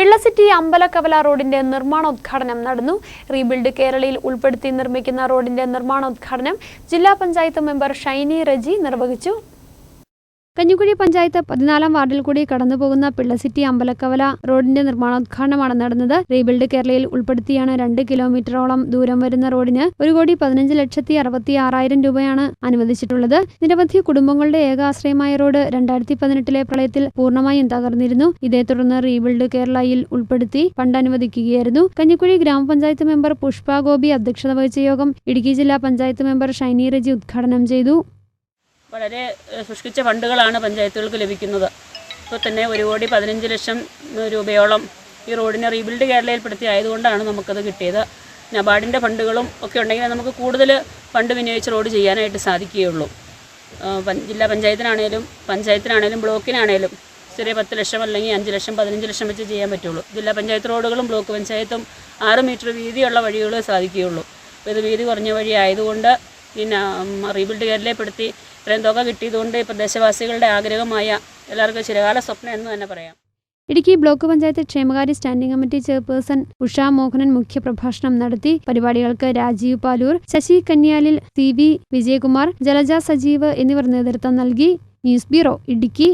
പിള്ളസിറ്റി അമ്പലക്കവല റോഡിന്റെ നിർമ്മാണോദ്ഘാടനം നടന്നു. റീബിൽഡ് കേരളയിൽ ഉൾപ്പെടുത്തി നിർമ്മിക്കുന്ന റോഡിന്റെ നിർമ്മാണോദ്ഘാടനം ജില്ലാ പഞ്ചായത്ത് മെമ്പർ ഷൈനി റജി നിർവഹിച്ചു. കഞ്ഞിക്കുഴി പഞ്ചായത്ത് പതിനാലാം വാർഡിൽ കൂടി കടന്നുപോകുന്ന പിള്ളസിറ്റി അമ്പലക്കവല റോഡിന്റെ നിർമ്മാണോദ്ഘാടനമാണ് നടന്നത്. റീബിൽഡ് കേരളയിൽ ഉൾപ്പെടുത്തിയാണ് രണ്ട് കിലോമീറ്ററോളം ദൂരം വരുന്ന റോഡിന് ഒരു കോടി പതിനഞ്ച് ലക്ഷത്തി അറുപത്തി ആറായിരം രൂപയാണ് അനുവദിച്ചിട്ടുള്ളത്. നിരവധി കുടുംബങ്ങളുടെ ഏകാശ്രയമായ റോഡ് രണ്ടായിരത്തി പതിനെട്ടിലെ പ്രളയത്തിൽ പൂർണമായും തകർന്നിരുന്നു. ഇതേ തുടർന്ന് റീബിൽഡ് കേരളയിൽ ഉൾപ്പെടുത്തി ഫണ്ട് അനുവദിക്കുകയായിരുന്നു. കഞ്ഞിക്കുഴി ഗ്രാമപഞ്ചായത്ത് മെമ്പർ പുഷ്പ ഗോപി അധ്യക്ഷത വഹിച്ച യോഗം ഇടുക്കി ജില്ലാ പഞ്ചായത്ത് മെമ്പർ ഷൈനി റജി ഉദ്ഘാടനം ചെയ്തു. വളരെ സൃഷ്ടിച്ച ഫണ്ടുകളാണ് പഞ്ചായത്തുകൾക്ക് ലഭിക്കുന്നത്. ഇപ്പോൾ തന്നെ ഒരു കോടി പതിനഞ്ച് ലക്ഷം രൂപയോളം ഈ റോഡിനെ റീബിൽഡ് കേരളയിൽപ്പെടുത്തി ആയതുകൊണ്ടാണ് നമുക്കത് കിട്ടിയത്. നബാർഡിന്റെ ഫണ്ടുകളും ഒക്കെ ഉണ്ടെങ്കിൽ നമുക്ക് കൂടുതൽ ഫണ്ട് വിനിയോഗിച്ച് റോഡ് ചെയ്യാനായിട്ട് സാധിക്കുകയുള്ളൂ. ജില്ലാ പഞ്ചായത്തിനാണേലും പഞ്ചായത്തിനാണേലും ബ്ലോക്കിനാണേലും ചെറിയ പത്ത് ലക്ഷം അല്ലെങ്കിൽ അഞ്ച് ലക്ഷം പതിനഞ്ച് ലക്ഷം വെച്ച് ചെയ്യാൻ പറ്റുള്ളൂ. ജില്ലാ പഞ്ചായത്ത് റോഡുകളും ബ്ലോക്ക് പഞ്ചായത്തും ആറ് മീറ്റർ വീതിയുള്ള വഴികൾ സാധിക്കുകയുള്ളൂ. അപ്പോൾ ഇത് വീതി കുറഞ്ഞ വഴി ആയതുകൊണ്ട് പിന്നെ റീബിൽഡ് പെടുത്തി ഇത്രയും തുക കിട്ടിയതുകൊണ്ട് പ്രദേശവാസികളുടെ ആഗ്രഹമായ എല്ലാവർക്കും ചിരകാല സ്വപ്നം എന്ന് തന്നെ പറയാം. ഇടുക്കി ബ്ലോക്ക് പഞ്ചായത്ത് ക്ഷേമകാര്യ standing committee chairperson Usha Mohanan മുഖ്യപ്രഭാഷണം നടത്തി. പരിപാടികൾക്ക് രാജീവ് പാലൂർ ശശി കന്യാലിൽ സി വി വിജയകുമാർ ജലജ സജീവ് എന്നിവർ നേതൃത്വം നൽകി. News bureau Idukki.